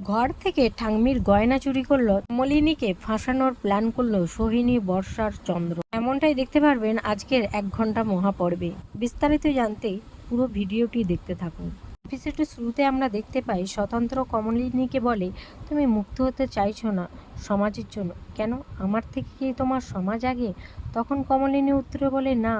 ঘর থেকে ঠাংমির গয়না চুরি করল, মলিনীকে ফাঁসানোর প্ল্যান করল সোহিনী, বর্ষার চন্দ্র। এমনটাই দেখতে পারবেন আজকের এক ঘণ্টা মহাপর্বে। বিস্তারিত জানতে পুরো ভিডিওটি দেখতে থাকুন। এপিসোডের শুরুতে আমরা দেখতে পাই, স্বতন্ত্র কমলিনীকে বলে, তুমি মুক্ত হতে চাইছো না সমাজের জন্য। কেন? আমার থেকে কি তোমার সমাজ আগে? তখন কমলিনী উত্তরে বলে, না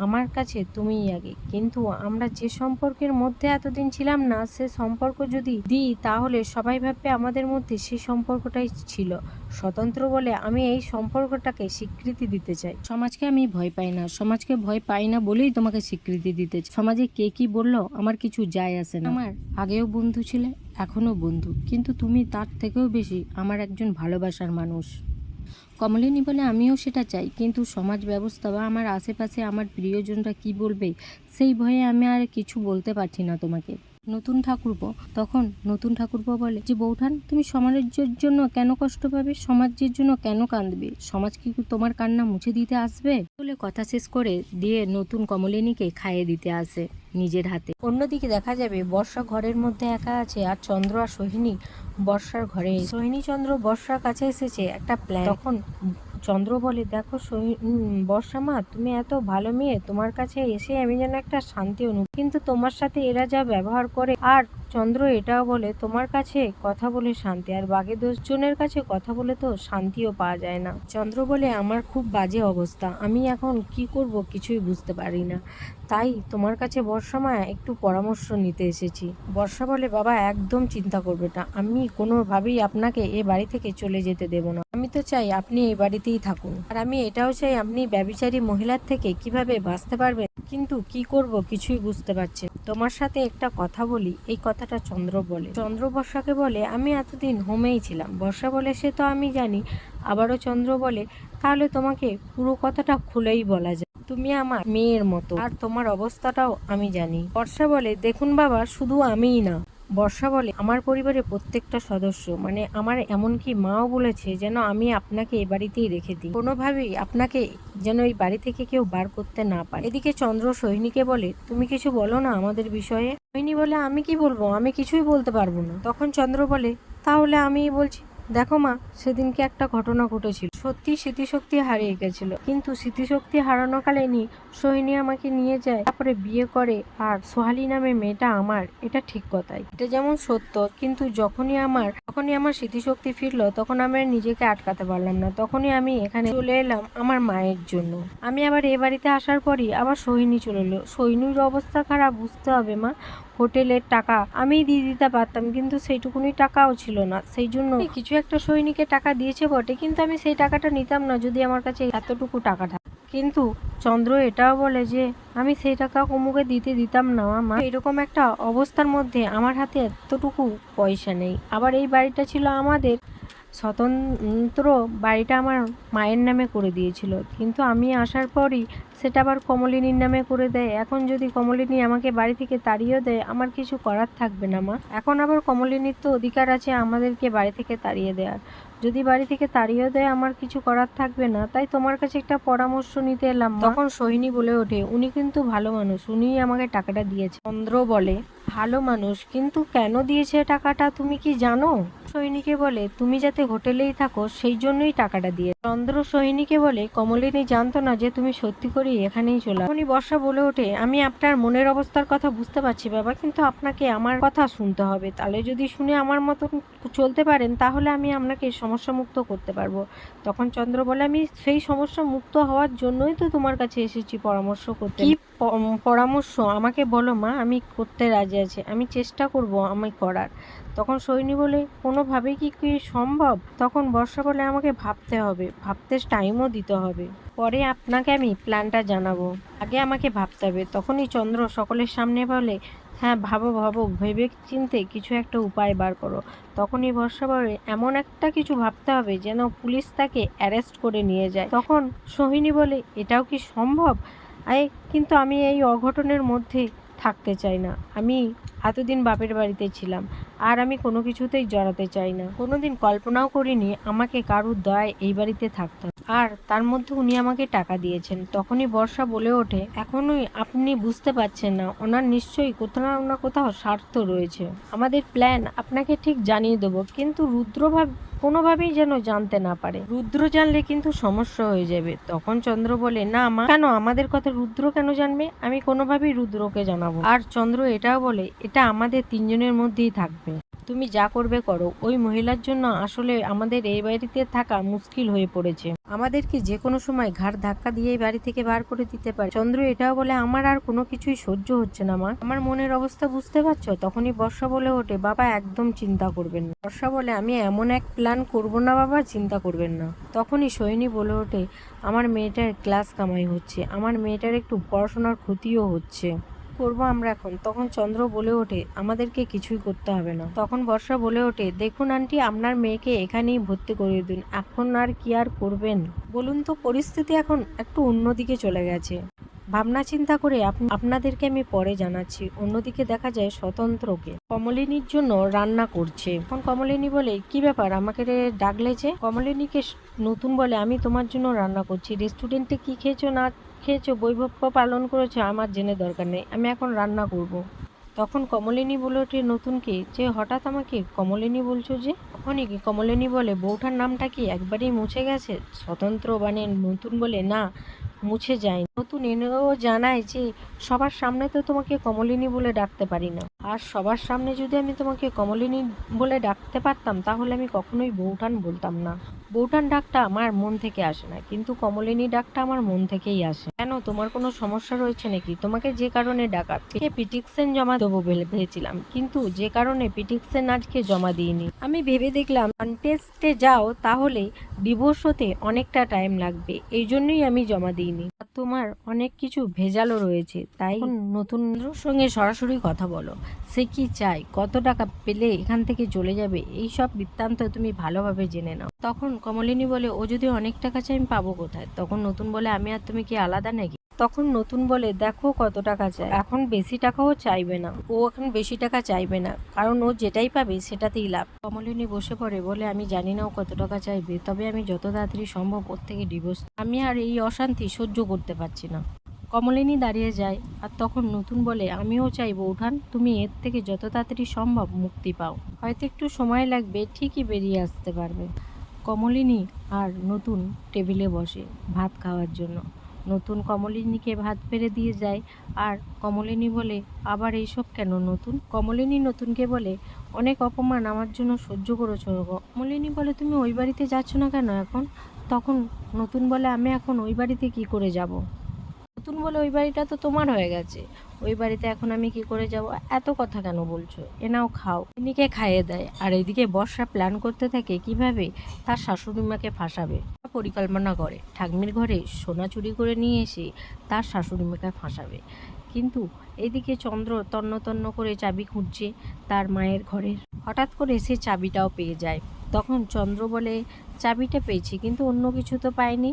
আমার কাছে তুমিই আগে। কিন্তু আমরা যে সম্পর্কের মধ্যে এতদিন ছিলাম না, সে সম্পর্ক যদি দিই, তাহলে সবাই ভাববে আমাদের মধ্যে সেই সম্পর্কটাই ছিল। স্বতন্ত্র বলে আমি এই সম্পর্কটাকে স্বীকৃতি দিতে চাই। সমাজকে আমি ভয় পাই না। সমাজকে ভয় পাই না বলেই তোমাকে স্বীকৃতি দিতে চাই। সমাজে কে কি বলল, আমার কিছু যায় আসে না। আমার আগেও বন্ধু ছিলে এখনও বন্ধু। কিন্তু তুমি তার থেকেও বেশি আমার একজন ভালোবাসার মানুষ। কমলিনী বলে আমিও সেটা চাই। কিন্তু সমাজ ব্যবস্থা বা আমার আশেপাশে আমার প্রিয়জনরা কি বলবে, সেই ভয়ে আমি আর কিছু বলতে পারছি না তোমাকে। নতুন ঠাকুরপো, তখন নতুন ঠাকুরপো বলে যে, বৌঠান, তুমি সমাজের জন্য কেন কষ্ট পাবে? সমাজের জন্য কেন কাঁদবে? সমাজ কি তোমার কান্না মুছে দিতে আসবে? বলে কথা শেষ করে দিয়ে নতুন কমলিনীকে খাইয়ে দিতে আসে নিজের হাতে। অন্যদিকে দেখা যাবে, বর্ষা ঘরের মধ্যে একা আছে আর চন্দ্র আর সোহিনী বর্ষার ঘরে। সোহিনী চন্দ্র বর্ষার কাছে এসেছে একটা প্ল্যান তখন চন্দ্র বলে, দেখো বর্ষা মা, তুমি এত ভালো মেয়ে, তোমার কাছে এসে আমি যেন একটা শান্তি অনুভব কিন্তু তোমার সাথে এরা যা ব্যবহার করে, আর চন্দ্র এটাও বলে, তোমার কাছে কথা বলে শান্তি, আর বাকি দশজনের কাছে কথা বলে তো শান্তিও পাওয়া যায় না। চন্দ্র বলে, আমার খুব বাজে অবস্থা, আমি এখন কি করব কিছুই বুঝতে পারি না। তাই তোমার কাছে বর্ষা মা, একটু পরামর্শ নিতে এসেছি। বর্ষা বলে, বাবা, একদম চিন্তা করবে না, আমি কোনোভাবেই আপনাকে এ বাড়ি থেকে চলে যেতে দেব না। আমি তো চাই আপনি এই বাড়িতেই থাকুন। আর আমি এটাও চাই আপনি ব্যবিচারী মহিলার থেকে কীভাবে বাঁচতে পারবেন? কিন্তু কি করব কিছুই বুঝতে পারছি তোমার সাথে একটা কথা বলি, এই কথাটা চন্দ্র বলে। চন্দ্র বর্ষাকে বলে, আমি এতদিন হোমেই ছিলাম। বর্ষা বলে সে তো আমি জানি, আবারও চন্দ্র বলে, তাহলে তোমাকে পুরো কথাটা খুলেই বলা যায়। তুমি আমার মেয়ের মতো। আর তোমার অবস্থাটাও আমি জানি। বর্ষা বলে, দেখুন বাবা, শুধু আমিই না। বর্ষা বলে, আমার পরিবারের প্রত্যেকটা সদস্য মানে আমার এমনকি মাও বলেছে যেন আমি আপনাকে এ বাড়িতেই রেখে দিই। কোনোভাবেই আপনাকে যেন এই বাড়ি থেকে কেউ বার করতে না পারে। এদিকে চন্দ্র সৈনিকে বলে, তুমি কিছু বলো না আমাদের বিষয়ে? সৈনী বলে, আমি কি বলব? আমি কিছুই বলতে পারব না। তখন চন্দ্র বলে, তাহলে আমি বলছি। দেখো মা, সেদিনকে একটা ঘটনা ঘটেছিল। সত্যি স্মৃতিশক্তি হারিয়ে গেছিল। কিন্তু স্মৃতিশক্তি হারানো হারানোকালীনই সোহিনী আমাকে নিয়ে যায়, তারপরে বিয়ে করে, আর সোহালি নামে মেয়েটা আমার, এটা ঠিক কথাই। এটা যেমন সত্য, কিন্তু যখনই আমার যখনই আমার স্মৃতিশক্তি ফিরলো, তখন আমি নিজেকে আটকাতে পারলাম না। তখনই আমি এখানে চলে এলাম আমার মায়ের জন্য। আমি আবার এ বাড়িতে আসার পরই আবার সোহিনী চলে এলো। সোহিনীর অবস্থা খারাপ, বুঝতে হবে মা। হোটেলের টাকা আমি দিয়ে দিতে পারতাম, কিন্তু সেইটুকুনি টাকাও ছিল না। সেই জন্য কিছু একটা সৈনিকের টাকা দিয়েছে বটে, কিন্তু আমি সেই টাকাটা নিতাম না যদি আমার কাছে এতটুকু টাকা থাকে। কিন্তু চন্দ্র এটাও বলে যে, আমি সেই টাকা কুমুকে দিতে দিতাম না আমার এরকম একটা অবস্থার মধ্যে আমার হাতে এতটুকু পয়সা নেই। আবার এই বাড়িটা ছিল আমাদের। স্বতন্ত্র বাড়িটা আমার মায়ের নামে করে দিয়েছিল। কিন্তু আমি আসার পরই সেটা আবার কমলিনীর নামে করে দেয়। এখন যদি কমলিনী আমাকে বাড়ি থেকে তাড়িয়েও দেয়, আমার কিছু করার থাকবে না, মা। এখন আবার কমলিনীর তো অধিকার আছে আমাদেরকে বাড়ি থেকে তাড়িয়ে দেওয়ার। যদি বাড়ি থেকে তাড়িয়ে দেয়, আমার কিছু করার থাকবে না। তাই তোমার কাছে একটা পরামর্শ নিতে এলাম তখন সোহিনী বলে ওঠে, উনি কিন্তু ভালো মানুষ, উনিই আমাকে টাকাটা দিয়েছে। চন্দ্র বলে, ভালো মানুষ, কিন্তু কেন দিয়েছে টাকাটা, তুমি কি জানো? সৈনিকে বলে, তুমি যাতে হোটেলেই থাকো, সেই জন্যই টাকাটা দিয়ে চন্দ্র সৈনিকে বলে, কমলিনী, জানতো না যে তুমি সত্যি করেই এখানেই চলে উনি বর্ষা বলে ওঠে, আমি আপনার মনের অবস্থার কথা বুঝতে পারছি বাবা, কিন্তু আপনাকে আমার কথা শুনতে হবে। তাহলে যদি শুনে আমার মতন চলতে পারেন, তাহলে আমি আপনাকে সমস্যা মুক্ত করতে পারব। তখন চন্দ্র বলে, আমি সেই সমস্যা মুক্ত হওয়ার জন্যই তো তোমার কাছে এসেছি পরামর্শ করতে। কি পরামর্শ? আমাকে বলো মা, আমি করতে রাজি আছি। আমি চেষ্টা করব আমি করার। তখন সৈনী বলে কোনোভাবে কি কি সম্ভব? তখন বর্ষা বলে, আমাকে ভাবতে হবে। ভাবতে টাইমও দিতে হবে। পরে আপনাকে আমি প্ল্যানটা জানাব। আগে আমাকে ভাবতে হবে। তখনই চন্দ্র সকলের সামনে বলে হ্যাঁ ভাবো ভাবো। ভেবে চিনতে কিছু একটা উপায় বার করো। তখনই বর্ষা বলে, এমন একটা কিছু ভাবতে হবে যেন পুলিশ তাকে অ্যারেস্ট করে নিয়ে যায়। তখন সোহিনী বলে, এটাও কি সম্ভব? আয় কিন্তু আমি এই অঘটনের মধ্যে থাকতে চাই না। আমি এতদিন বাপের বাড়িতে ছিলাম, আর আমি কোনো কিছুতেই জড়াতে চাই না। কোনোদিন কল্পনাও করিনি আমাকে কারুর দয়ায় এই বাড়িতে থাকতে আর তার মধ্যে উনি আমাকে টাকা দিয়েছেন। তখনই বর্ষা বলে ওঠে, এখনই আপনি বুঝতে পারছেন না, ওনার নিশ্চয়ই কোথাও না কোথাও স্বার্থ রয়েছে। আমাদের প্ল্যান আপনাকে ঠিক জানিয়ে দেবো, কিন্তু রুদ্রভাব কোনোভাবেই যেন জানতে না পারে। রুদ্র জানলে কিন্তু সমস্যা হয়ে যাবে। তখন চন্দ্র বলে, না মা, কেন? আমাদের কথা রুদ্র কেন জানবে? আমি কোনোভাবেই রুদ্রকে জানাব আর চন্দ্র এটাও বলে, এটা আমাদের তিনজনের মধ্যেই থাকবে। তুমি যা করবে করো। ওই মহিলার জন্য আসলে আমাদের এই বাড়িতে থাকা মুশকিল হয়ে পড়েছে। আমাদেরকে যে কোনো সময় ঘাড় ধাক্কা দিয়ে বাড়ি থেকে বার করে দিতে পারে। চন্দ্র এটাও বলে, আমার আর কোনো কিছুই সহ্য হচ্ছে না, মা। আমার মনের অবস্থা বুঝতে পারছ? তখনই বর্ষা বলে ওঠে, বাবা, একদম চিন্তা করবেন না। বর্ষা বলে, আমি এমন এক প্ল্যান করব না, বাবা, চিন্তা করবেন না। তখনই সৈনী বলে ওঠে, আমার মেয়েটার ক্লাস কামাই হচ্ছে। আমার মেয়েটার একটু পড়াশোনার ক্ষতিও হচ্ছে। করব আমরা এখন? তখন চন্দ্র বলে ওঠে, আমাদেরকে কিছুই করতে হবে না। তখন বর্ষা বলে ওঠে, দেখুন আন্টি, আপনার মেয়েকে এখানেই ভর্তি করিয়ে দিন। এখন আর কি আর করবেন? বলুন তো, পরিস্থিতি এখন একটু অন্যদিকে চলে গেছে। ভাবনা চিন্তা করে আপ- আপনাদেরকে আমি পরে জানাচ্ছি। অন্যদিকে দেখা যায় স্বতন্ত্রকে। কমলিনীর জন্য রান্না করছে। এখন কমলিনী বলে, কি ব্যাপার, আমাকে ডাকলে যে? কমলিনীকে নতুন বলে, আমি তোমার জন্য রান্না করছি। রেস্টুরেন্টে কি খেয়েছো না খেয়েছো বৈভব্য পালন করেছ, আমার জেনে দরকার নেই, আমি এখন রান্না করব। তখন কমলিনী বলে ওঠে নতুনকে যে হঠাৎ আমাকে কমলিনী বলছো যে? তখনই কি কমলিনী বলে বউটার নামটা কি একবারই মুছে গেছে? স্বতন্ত্র মানে নতুন বলে, না। মুছে যায় নতুন এনেও জানায় যে, সবার সামনে তো তোমাকে কমলিনী বলে ডাকতে পারি না। আর সবার সামনে যদি আমি তোমাকে কমলিনী বলে ডাকতে পারতাম, তাহলে আমি কখনোই বউঠান বলতাম না। বউঠান ডাকটা আমার মন থেকে আসে না, কিন্তু কমলিনী ডাকটা আমার মন থেকেই আসে। কেন, তোমার কোনো সমস্যা রয়েছে নাকি? তোমাকে যে কারণে ডাকা কে পিটিকসেন জমা দেবো ভেবে- ভেবেছিলাম, কিন্তু যে কারণে পিটিকসেন আজকে জমা দিইনি। আমি ভেবে দেখলাম কন্টেস্টে যাও তাহলে ডিভোর্স হতে অনেকটা টাইম লাগবে, এই জন্যই আমি জমা আর তোমার অনেক কিছু ভেজালও রয়েছে, তাই নতুন সঙ্গে সরাসরি কথা বলো। সে কি চায়? কত টাকা পেলে এখান থেকে চলে যাবে? এই সব বৃত্তান্ত তুমি ভালোভাবে জেনে নাও। তখন কমলিনী বলে, ও যদি অনেক টাকা চাই আমি পাবো কোথায়? তখন নতুন বলে, আমি আর তুমি কি আলাদা নাকি? তখন নতুন বলে, দেখো কত টাকা চায়। এখন বেশি টাকাও চাইবে না। ও এখন বেশি টাকা চাইবে না। কারণ ও যেটাই পাবে সেটাতেই লাভ। কমলিনী বসে পড়ে, বলে, আমি জানি না ও কত টাকা চাইবে, তবে আমি যত তাড়াতাড়ি সম্ভব ওর থেকে ডিভোর্স আমি আর এই অশান্তি সহ্য করতে পারছি না। কমলিনী দাঁড়িয়ে যায়, আর তখন নতুন বলে, আমিও চাইব, উঠান, তুমি এর থেকে যত তাড়াতাড়ি সম্ভব মুক্তি পাও। হয়তো একটু সময় লাগবে, ঠিকই বেরিয়ে আসতে পারবে। কমলিনী আর নতুন টেবিলে বসে ভাত খাওয়ার জন্য। নতুন কমলিনীকে ভাত পেরে দিয়ে যায়। আর কমলিনী বলে, আবার এইসব কেন নতুন? কমলিনী নতুনকে বলে, অনেক অপমান আমার জন্য সহ্য করেছ। কমলিনী বলে, তুমি ওই বাড়িতে যাচ্ছ না কেন এখন? তখন নতুন বলে, আমি এখন ওই বাড়িতে কি করে যাব? নতুন বলে, ওই বাড়িটা তো তোমার হয়ে গেছে। ওই বাড়িতে এখন আমি কি করে যাব? এত কথা কেন বলছো? এ নাও খাও। ইনিকে খাইয়ে দেয়, আর এদিকে বর্ষা প্ল্যান করতে থাকে কীভাবে? তার শাশুড়ি মাকে ফাঁসাবে। পরিকল্পনা করে। ঠাকমির ঘরে সোনা চুরি করে নিয়ে এসে তার শাশুড়ি মাকে ফাঁসাবে। কিন্তু এদিকে চন্দ্র তন্ন তন্ন করে চাবি খুঁজছে তার মায়ের ঘরের হঠাৎ করে সে চাবিটাও পেয়ে যায়। তখন চন্দ্র বলে, চাবিটা পেয়েছি, কিন্তু অন্য কিছু তো পাইনি।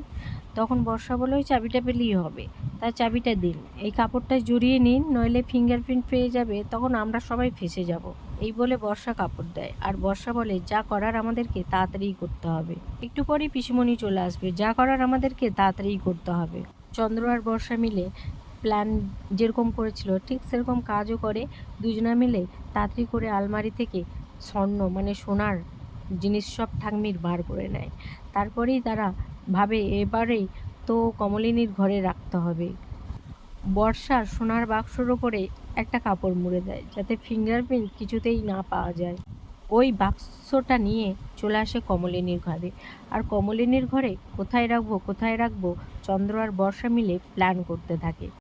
তখন বর্ষা বলে, ওই চাবিটা পেলেই হবে তার চাবিটা দিন। এই কাপড়টা জড়িয়ে নিন, নইলে ফিঙ্গারপ্রিন্ট পেয়ে যাবে, তখন আমরা সবাই ফেসে যাব। এই বলে বর্ষা কাপড় দেয়, আর বর্ষা বলে, যা করার আমাদেরকে তাড়াতাড়ি করতে হবে। একটু পরেই পিসিমণি চলে আসবে, যা করার আমাদেরকে তাড়াতাড়ি করতে হবে। চন্দ্র আর বর্ষা মিলে প্ল্যান যেরকম করেছিল, ঠিক সেরকম কাজও করে, দুজনা মিলে তাড়াতাড়ি করে আলমারি থেকে স্বর্ণ মানে সোনার জিনিস সব ঠাকমির বার করে নেয়। তারপরেই তারা ভাবে, এবারেই তো কমলিনীর ঘরে রাখতে হবে। বর্ষার সোনার বাক্সর ওপরে একটা কাপড় মুড়ে দেয়, যাতে ফিঙ্গারপ্রিন্ট কিছুতেই না পাওয়া যায়। ওই বাক্সটা নিয়ে চলে আসে কমলিনীর ঘরে। আর কমলিনীর ঘরে কোথায় রাখব কোথায় রাখব, চন্দ্র আর বর্ষা মিলে প্ল্যান করতে থাকে।